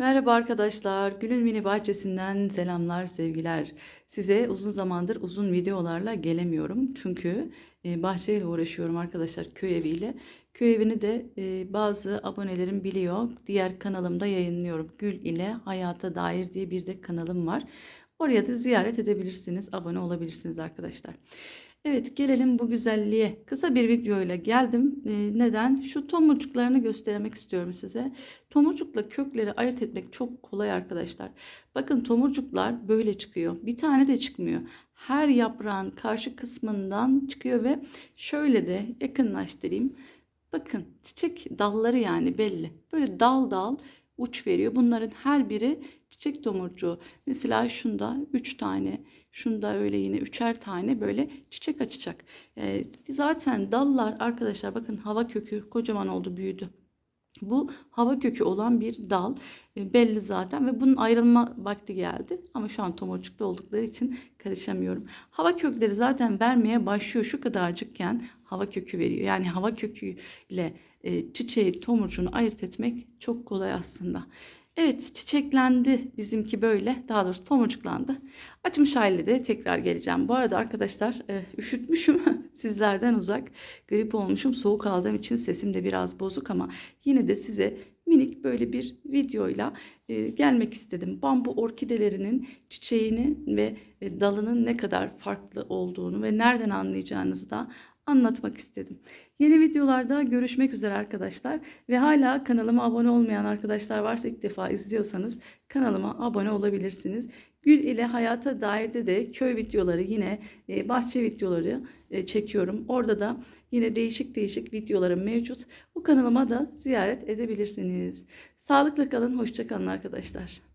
Merhaba arkadaşlar. Gül'ün mini bahçesinden selamlar, sevgiler. Size uzun zamandır uzun videolarla gelemiyorum. Çünkü e, bahçeyle uğraşıyorum arkadaşlar köy eviyle. Köy evini de e, bazı abonelerim biliyor. Diğer kanalımda yayınlıyorum. Gül ile Hayata Dair diye bir de kanalım var. Oraya da ziyaret edebilirsiniz, abone olabilirsiniz arkadaşlar. Evet gelelim bu güzelliğe. Kısa bir videoyla geldim. E, neden? Şu tomurcuklarını göstermek istiyorum size. Tomurcukla kökleri ayırt etmek çok kolay arkadaşlar. Bakın tomurcuklar böyle çıkıyor. Bir tane de çıkmıyor. Her yaprağın karşı kısmından çıkıyor ve şöyle de yakınlaştırayım. Bakın çiçek dalları yani belli. Böyle dal dal uç veriyor. Bunların her biri çiçek tomurcuğu. Mesela şunda 3 tane, şunda öyle yine üçer tane böyle çiçek açacak. Ee, zaten dallar arkadaşlar bakın hava kökü kocaman oldu büyüdü. Bu hava kökü olan bir dal E, belli zaten ve bunun ayrılma vakti geldi. Ama şu an tomurcukta oldukları için karışamıyorum. Hava kökleri zaten vermeye başlıyor şu kadarcıkken hava kökü veriyor. Yani hava köküyle e, çiçeği tomurcuğunu ayırt etmek çok kolay aslında. Evet çiçeklendi bizimki böyle. Daha doğrusu tomurcuklandı. Açmış haliyle de tekrar geleceğim. Bu arada arkadaşlar e, üşütmüşüm sizlerden uzak. Grip olmuşum. Soğuk aldığım için sesim de biraz bozuk ama yine de size minik böyle bir videoyla e, gelmek istedim. Bambu orkidelerinin çiçeğinin ve e, dalının ne kadar farklı olduğunu ve nereden anlayacağınızı da anlatmak istedim. Yeni videolarda görüşmek üzere arkadaşlar ve hala kanalıma abone olmayan arkadaşlar varsa ilk defa izliyorsanız kanalıma abone olabilirsiniz. Gül ile hayata dair de köy videoları yine e, bahçe videoları e, çekiyorum. Orada da yine değişik değişik videolarım mevcut. Bu kanalıma da ziyaret edebilirsiniz. Sağlıkla kalın, hoşça kalın arkadaşlar.